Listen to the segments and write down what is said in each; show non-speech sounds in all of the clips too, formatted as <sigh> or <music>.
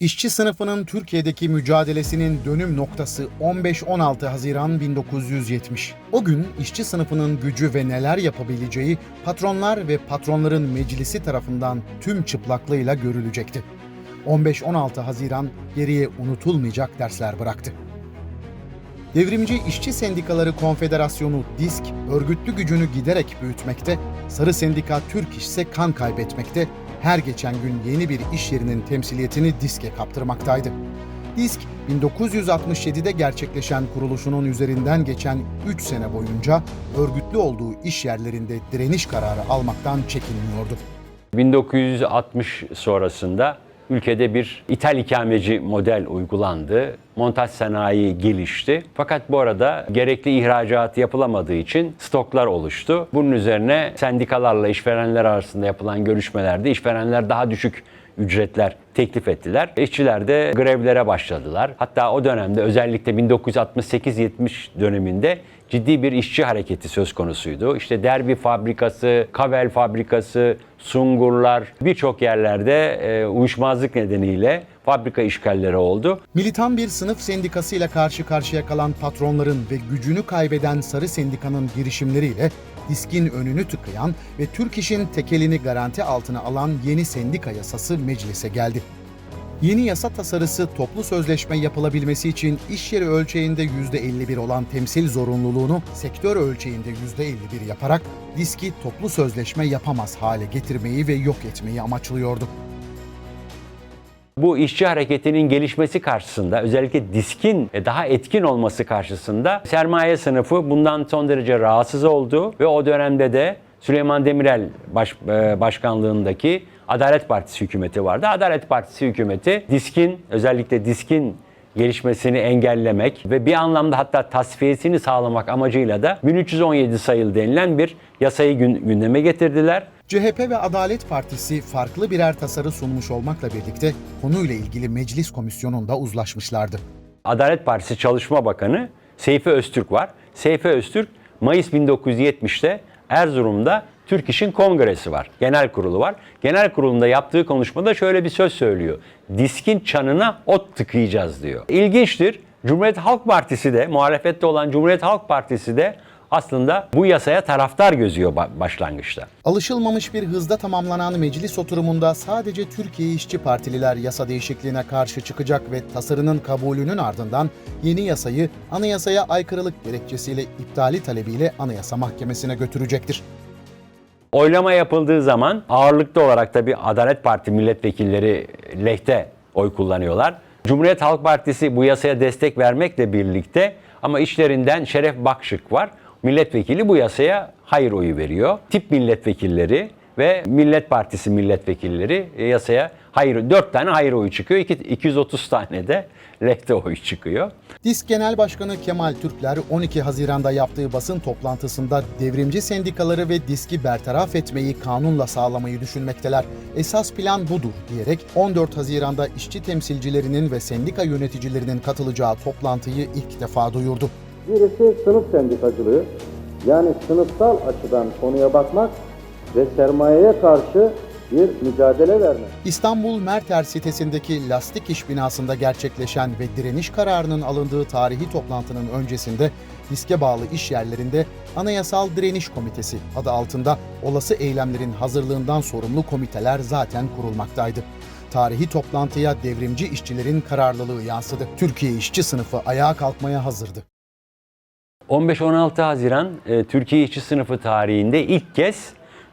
İşçi sınıfının Türkiye'deki mücadelesinin dönüm noktası 15-16 Haziran 1970. O gün işçi sınıfının gücü ve neler yapabileceği patronlar ve patronların meclisi tarafından tüm çıplaklığıyla görülecekti. 15-16 Haziran geriye unutulmayacak dersler bıraktı. Devrimci İşçi Sendikaları Konfederasyonu DİSK, örgütlü gücünü giderek büyütmekte, Sarı Sendika Türk İş ise kan kaybetmekte, her geçen gün yeni bir iş yerinin temsiliyetini DİSK'e kaptırmaktaydı. DİSK, 1967'de gerçekleşen kuruluşunun üzerinden geçen 3 sene boyunca örgütlü olduğu iş yerlerinde direniş kararı almaktan çekinmiyordu. 1960 sonrasında ülkede bir ithal ikameci model uygulandı. Montaj sanayi gelişti. Fakat bu arada gerekli ihracat yapılamadığı için stoklar oluştu. Bunun üzerine sendikalarla işverenler arasında yapılan görüşmelerde işverenler daha düşük ücretler teklif ettiler. İşçiler de grevlere başladılar. Hatta o dönemde özellikle 1968-70 döneminde ciddi bir işçi hareketi söz konusuydu. İşte Derbi fabrikası, Kavel fabrikası, Sungurlar birçok yerlerde e, uyuşmazlık nedeniyle fabrika işgalleri oldu. Militan bir sınıf sendikasıyla karşı karşıya kalan patronların ve gücünü kaybeden Sarı Sendika'nın girişimleriyle diskin önünü tıkayan ve Türk İş'in tekelini garanti altına alan yeni sendika yasası meclise geldi. Yeni yasa tasarısı toplu sözleşme yapılabilmesi için iş yeri ölçeğinde %51 olan temsil zorunluluğunu sektör ölçeğinde %51 yaparak diski toplu sözleşme yapamaz hale getirmeyi ve yok etmeyi amaçlıyordu. Bu işçi hareketinin gelişmesi karşısında özellikle diskin daha etkin olması karşısında sermaye sınıfı bundan son derece rahatsız oldu ve o dönemde de Süleyman Demirel baş, e, başkanlığındaki Adalet Partisi hükümeti vardı. Adalet Partisi hükümeti diskin özellikle diskin gelişmesini engellemek ve bir anlamda hatta tasfiyesini sağlamak amacıyla da 1317 sayılı denilen bir yasayı gün- gündeme getirdiler. CHP ve Adalet Partisi farklı birer tasarı sunmuş olmakla birlikte konuyla ilgili meclis komisyonunda uzlaşmışlardı. Adalet Partisi Çalışma Bakanı Seyfi Öztürk var. Seyfi Öztürk Mayıs 1970'te Erzurum'da Türk İş'in kongresi var. Genel kurulu var. Genel kurulunda yaptığı konuşmada şöyle bir söz söylüyor. Diskin çanına ot tıkayacağız diyor. İlginçtir. Cumhuriyet Halk Partisi de, muhalefette olan Cumhuriyet Halk Partisi de aslında bu yasaya taraftar gözüyor ba- başlangıçta. Alışılmamış bir hızda tamamlanan meclis oturumunda sadece Türkiye İşçi Partililer yasa değişikliğine karşı çıkacak ve tasarının kabulünün ardından yeni yasayı anayasaya aykırılık gerekçesiyle iptali talebiyle Anayasa Mahkemesi'ne götürecektir. Oylama yapıldığı zaman ağırlıklı olarak tabii Adalet Parti milletvekilleri lehte oy kullanıyorlar. Cumhuriyet Halk Partisi bu yasaya destek vermekle birlikte ama işlerinden Şeref Bakşık var. Milletvekili bu yasaya hayır oyu veriyor. Tip milletvekilleri ve Millet Partisi milletvekilleri yasaya hayır 4 tane hayır oyu çıkıyor. İki- 230 tane de <laughs> lehte oyu çıkıyor. DİSK Genel Başkanı Kemal Türkler 12 Haziran'da yaptığı basın toplantısında devrimci sendikaları ve DİSK'i bertaraf etmeyi kanunla sağlamayı düşünmekteler. Esas plan budur diyerek 14 Haziran'da işçi temsilcilerinin ve sendika yöneticilerinin katılacağı toplantıyı ilk defa duyurdu. Birisi sınıf sendikacılığı, yani sınıfsal açıdan konuya bakmak ve sermayeye karşı bir mücadele vermek. İstanbul Merter sitesindeki lastik iş binasında gerçekleşen ve direniş kararının alındığı tarihi toplantının öncesinde diske bağlı iş yerlerinde Anayasal Direniş Komitesi adı altında olası eylemlerin hazırlığından sorumlu komiteler zaten kurulmaktaydı. Tarihi toplantıya devrimci işçilerin kararlılığı yansıdı. Türkiye işçi sınıfı ayağa kalkmaya hazırdı. 15-16 Haziran e, Türkiye işçi sınıfı tarihinde ilk kez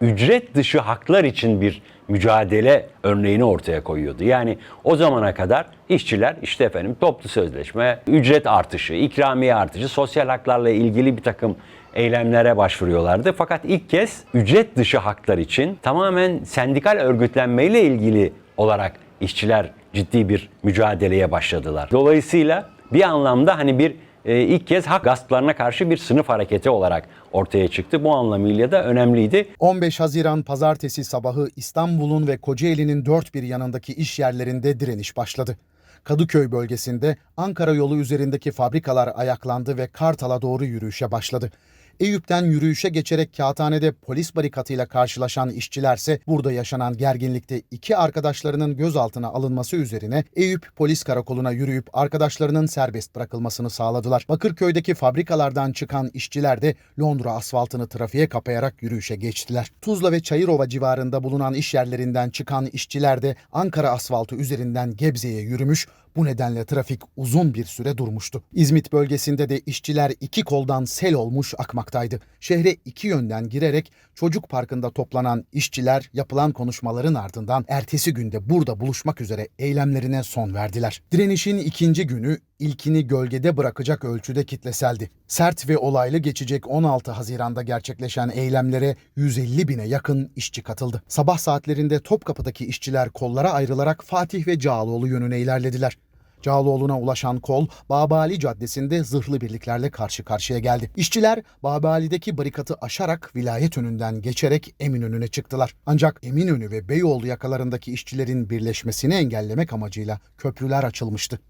ücret dışı haklar için bir mücadele örneğini ortaya koyuyordu. Yani o zamana kadar işçiler işte efendim toplu sözleşme, ücret artışı, ikramiye artışı, sosyal haklarla ilgili bir takım eylemlere başvuruyorlardı. Fakat ilk kez ücret dışı haklar için tamamen sendikal örgütlenmeyle ilgili olarak işçiler ciddi bir mücadeleye başladılar. Dolayısıyla bir anlamda hani bir e, ilk kez hak gasplarına karşı bir sınıf hareketi olarak ortaya çıktı. Bu anlamıyla da önemliydi. 15 Haziran pazartesi sabahı İstanbul'un ve Kocaeli'nin dört bir yanındaki iş yerlerinde direniş başladı. Kadıköy bölgesinde Ankara yolu üzerindeki fabrikalar ayaklandı ve Kartal'a doğru yürüyüşe başladı. Eyüp'ten yürüyüşe geçerek kağıthanede polis barikatıyla karşılaşan işçilerse burada yaşanan gerginlikte iki arkadaşlarının gözaltına alınması üzerine Eyüp Polis Karakolu'na yürüyüp arkadaşlarının serbest bırakılmasını sağladılar. Bakırköy'deki fabrikalardan çıkan işçiler de Londra asfaltını trafiğe kapayarak yürüyüşe geçtiler. Tuzla ve Çayırova civarında bulunan iş yerlerinden çıkan işçiler de Ankara asfaltı üzerinden Gebze'ye yürümüş, bu nedenle trafik uzun bir süre durmuştu. İzmit bölgesinde de işçiler iki koldan sel olmuş akmaktaydı. Şehre iki yönden girerek çocuk parkında toplanan işçiler yapılan konuşmaların ardından ertesi günde burada buluşmak üzere eylemlerine son verdiler. Direnişin ikinci günü ilkini gölgede bırakacak ölçüde kitleseldi. Sert ve olaylı geçecek 16 Haziran'da gerçekleşen eylemlere 150 bine yakın işçi katıldı. Sabah saatlerinde Topkapı'daki işçiler kollara ayrılarak Fatih ve Cağaloğlu yönüne ilerlediler. Cağaloğlu'na ulaşan kol Babali Caddesi'nde zırhlı birliklerle karşı karşıya geldi. İşçiler Babali'deki barikatı aşarak vilayet önünden geçerek Eminönü'ne çıktılar. Ancak Eminönü ve Beyoğlu yakalarındaki işçilerin birleşmesini engellemek amacıyla köprüler açılmıştı.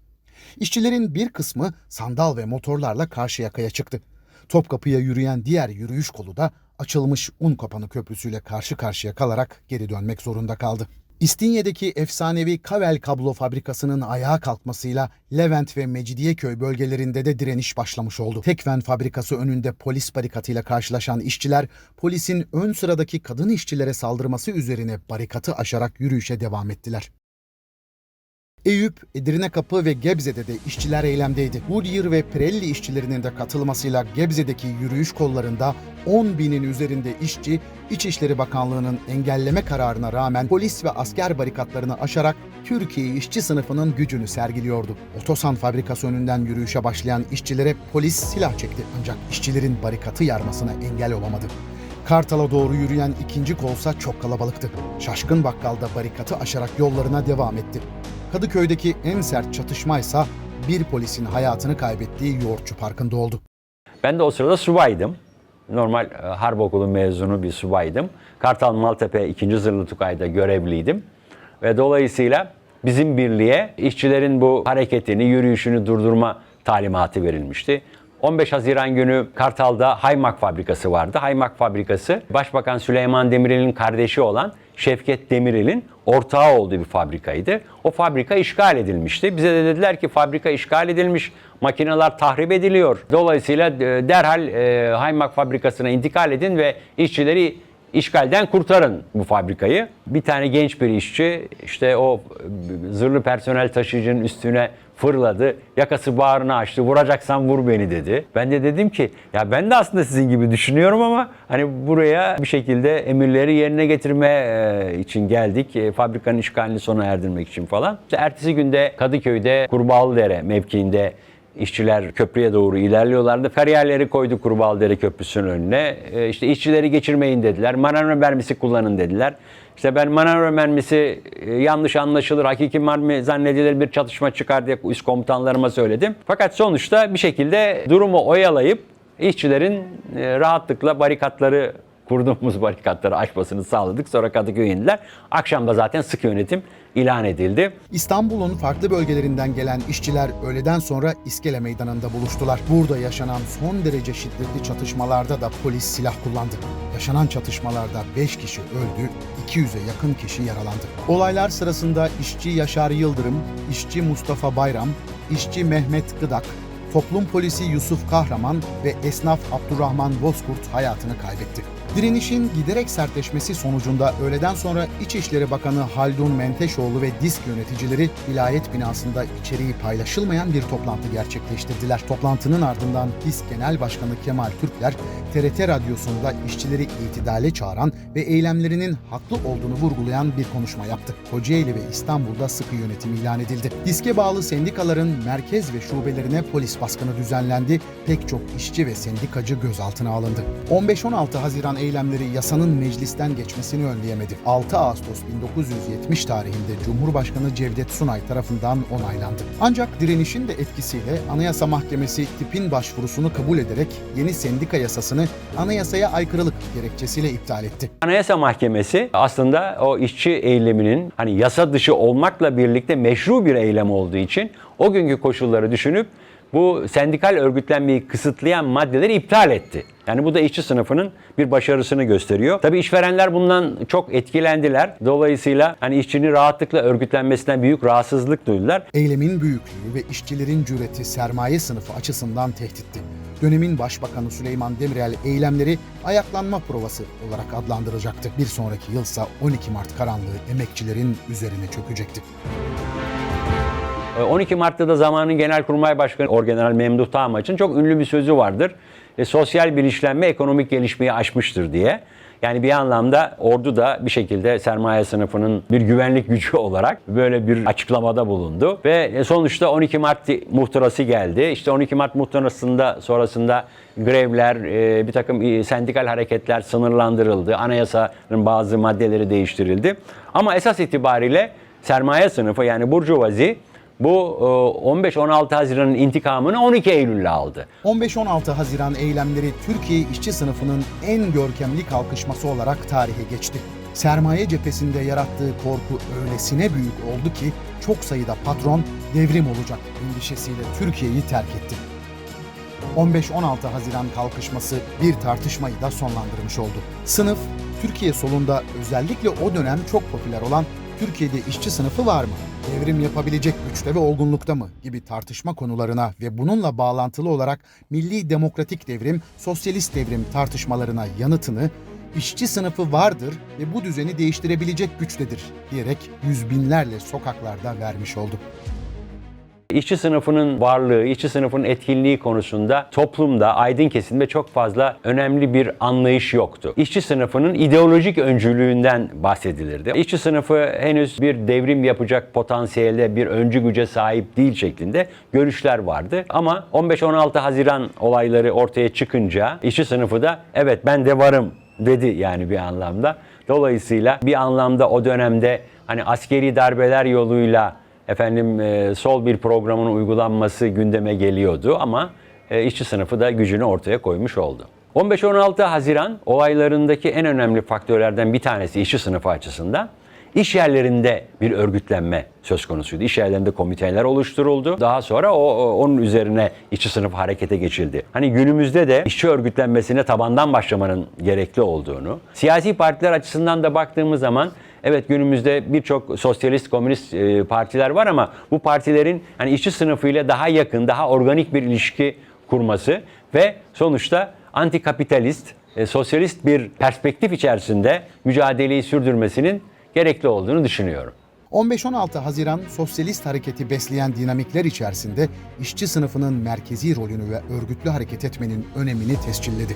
İşçilerin bir kısmı sandal ve motorlarla karşı yakaya çıktı. Topkapı'ya yürüyen diğer yürüyüş kolu da açılmış Unkapanı Köprüsü'yle karşı karşıya kalarak geri dönmek zorunda kaldı. İstinye'deki efsanevi Kavel kablo fabrikasının ayağa kalkmasıyla Levent ve Mecidiyeköy bölgelerinde de direniş başlamış oldu. Tekfen fabrikası önünde polis barikatıyla karşılaşan işçiler polisin ön sıradaki kadın işçilere saldırması üzerine barikatı aşarak yürüyüşe devam ettiler. Eyüp, Edirne Kapı ve Gebze'de de işçiler eylemdeydi. Goodyear ve Pirelli işçilerinin de katılmasıyla Gebze'deki yürüyüş kollarında 10 binin üzerinde işçi, İçişleri Bakanlığı'nın engelleme kararına rağmen polis ve asker barikatlarını aşarak Türkiye işçi sınıfının gücünü sergiliyordu. Otosan fabrikası önünden yürüyüşe başlayan işçilere polis silah çekti ancak işçilerin barikatı yarmasına engel olamadı. Kartal'a doğru yürüyen ikinci kolsa çok kalabalıktı. Şaşkın bakkal da barikatı aşarak yollarına devam etti. Kadıköy'deki en sert çatışmaysa bir polisin hayatını kaybettiği Yoğurtçu Parkı'nda oldu. Ben de o sırada subaydım. Normal e, harp okulu mezunu bir subaydım. Kartal Maltepe 2. Zırhlı Tugay'da görevliydim. Ve dolayısıyla bizim birliğe işçilerin bu hareketini, yürüyüşünü durdurma talimatı verilmişti. 15 Haziran günü Kartal'da Haymak Fabrikası vardı. Haymak Fabrikası Başbakan Süleyman Demirel'in kardeşi olan Şevket Demirel'in ortağı olduğu bir fabrikaydı. O fabrika işgal edilmişti. Bize de dediler ki fabrika işgal edilmiş, makineler tahrip ediliyor. Dolayısıyla e, derhal e, Haymak Fabrikası'na intikal edin ve işçileri işgalden kurtarın bu fabrikayı. Bir tane genç bir işçi işte o e, zırhlı personel taşıyıcının üstüne fırladı. Yakası bağrını açtı. Vuracaksan vur beni dedi. Ben de dedim ki ya ben de aslında sizin gibi düşünüyorum ama hani buraya bir şekilde emirleri yerine getirme için geldik. Fabrikanın işgalini sona erdirmek için falan. İşte ertesi günde Kadıköy'de Kurbağalıdere mevkiinde İşçiler köprüye doğru ilerliyorlardı. Kariyerleri koydu Kurbağalıdere Köprüsü'nün önüne. E, işte işçileri geçirmeyin dediler. Manevra mermisi kullanın dediler. İşte ben manevra mermisi e, yanlış anlaşılır, hakiki mermi zannedilir bir çatışma çıkar diye üst komutanlarıma söyledim. Fakat sonuçta bir şekilde durumu oyalayıp işçilerin e, rahatlıkla barikatları kurduğumuz <laughs> barikatları aşmasını sağladık. Sonra Kadıköy'e indiler. Akşam da zaten sık yönetim ilan edildi. İstanbul'un farklı bölgelerinden gelen işçiler öğleden sonra İskele Meydanı'nda buluştular. Burada yaşanan son derece şiddetli çatışmalarda da polis silah kullandı. Yaşanan çatışmalarda 5 kişi öldü, 200'e yakın kişi yaralandı. Olaylar sırasında işçi Yaşar Yıldırım, işçi Mustafa Bayram, işçi Mehmet Gıdak, toplum polisi Yusuf Kahraman ve esnaf Abdurrahman Bozkurt hayatını kaybetti. Direnişin giderek sertleşmesi sonucunda öğleden sonra İçişleri Bakanı Haldun Menteşoğlu ve disk yöneticileri vilayet binasında içeriği paylaşılmayan bir toplantı gerçekleştirdiler. Toplantının ardından disk Genel Başkanı Kemal Türkler, TRT Radyosu'nda işçileri itidale çağıran ve eylemlerinin haklı olduğunu vurgulayan bir konuşma yaptı. Kocaeli ve İstanbul'da sıkı yönetim ilan edildi. Diske bağlı sendikaların merkez ve şubelerine polis baskını düzenlendi. Pek çok işçi ve sendikacı gözaltına alındı. 15-16 Haziran eylemleri yasanın meclisten geçmesini önleyemedi. 6 Ağustos 1970 tarihinde Cumhurbaşkanı Cevdet Sunay tarafından onaylandı. Ancak direnişin de etkisiyle Anayasa Mahkemesi tipin başvurusunu kabul ederek yeni sendika yasasını anayasaya aykırılık gerekçesiyle iptal etti. Anayasa Mahkemesi aslında o işçi eyleminin hani yasa dışı olmakla birlikte meşru bir eylem olduğu için o günkü koşulları düşünüp bu sendikal örgütlenmeyi kısıtlayan maddeleri iptal etti. Yani bu da işçi sınıfının bir başarısını gösteriyor. Tabii işverenler bundan çok etkilendiler. Dolayısıyla hani işçinin rahatlıkla örgütlenmesinden büyük rahatsızlık duydular. Eylemin büyüklüğü ve işçilerin cüreti sermaye sınıfı açısından tehditti. Dönemin Başbakanı Süleyman Demirel eylemleri ayaklanma provası olarak adlandıracaktı. Bir sonraki yılsa 12 Mart karanlığı emekçilerin üzerine çökecekti. 12 Mart'ta da zamanın Genelkurmay Başkanı Orgeneral Memduh Tağmaç'ın çok ünlü bir sözü vardır. E, sosyal bilinçlenme ekonomik gelişmeyi aşmıştır diye. Yani bir anlamda ordu da bir şekilde sermaye sınıfının bir güvenlik gücü <laughs> olarak böyle bir açıklamada bulundu. Ve e, sonuçta 12 Mart muhtırası geldi. İşte 12 Mart muhtırasında sonrasında grevler, e, bir takım e, sendikal hareketler sınırlandırıldı. Anayasanın bazı maddeleri değiştirildi. Ama esas itibariyle sermaye sınıfı yani burjuvazi bu e, 15-16 Haziran'ın intikamını 12 Eylül'le aldı. 15-16 Haziran eylemleri Türkiye işçi sınıfının en görkemli kalkışması olarak tarihe geçti. Sermaye cephesinde yarattığı korku öylesine büyük oldu ki çok sayıda patron devrim olacak endişesiyle Türkiye'yi terk etti. 15-16 Haziran kalkışması bir tartışmayı da sonlandırmış oldu. Sınıf, Türkiye solunda özellikle o dönem çok popüler olan Türkiye'de işçi sınıfı var mı? Devrim yapabilecek güçte ve olgunlukta mı? gibi tartışma konularına ve bununla bağlantılı olarak milli demokratik devrim, sosyalist devrim tartışmalarına yanıtını işçi sınıfı vardır ve bu düzeni değiştirebilecek güçtedir diyerek yüz binlerle sokaklarda vermiş oldu. İşçi sınıfının varlığı, işçi sınıfının etkinliği konusunda toplumda, aydın kesimde çok fazla önemli bir anlayış yoktu. İşçi sınıfının ideolojik öncülüğünden bahsedilirdi. İşçi sınıfı henüz bir devrim yapacak potansiyelde bir öncü güce sahip değil şeklinde görüşler vardı. Ama 15-16 Haziran olayları ortaya çıkınca işçi sınıfı da evet ben de varım dedi yani bir anlamda. Dolayısıyla bir anlamda o dönemde hani askeri darbeler yoluyla efendim e, sol bir programın uygulanması gündeme geliyordu ama e, işçi sınıfı da gücünü ortaya koymuş oldu. 15-16 Haziran olaylarındaki en önemli faktörlerden bir tanesi işçi sınıfı açısından iş yerlerinde bir örgütlenme söz konusuydu. İş yerlerinde komiteler oluşturuldu. Daha sonra o, onun üzerine işçi sınıfı harekete geçildi. Hani günümüzde de işçi örgütlenmesine tabandan başlamanın gerekli olduğunu, siyasi partiler açısından da baktığımız zaman Evet günümüzde birçok sosyalist, komünist e, partiler var ama bu partilerin hani işçi sınıfıyla daha yakın, daha organik bir ilişki kurması ve sonuçta antikapitalist, e, sosyalist bir perspektif içerisinde mücadeleyi sürdürmesinin gerekli olduğunu düşünüyorum. 15-16 Haziran sosyalist hareketi besleyen dinamikler içerisinde işçi sınıfının merkezi rolünü ve örgütlü hareket etmenin önemini tescilledi.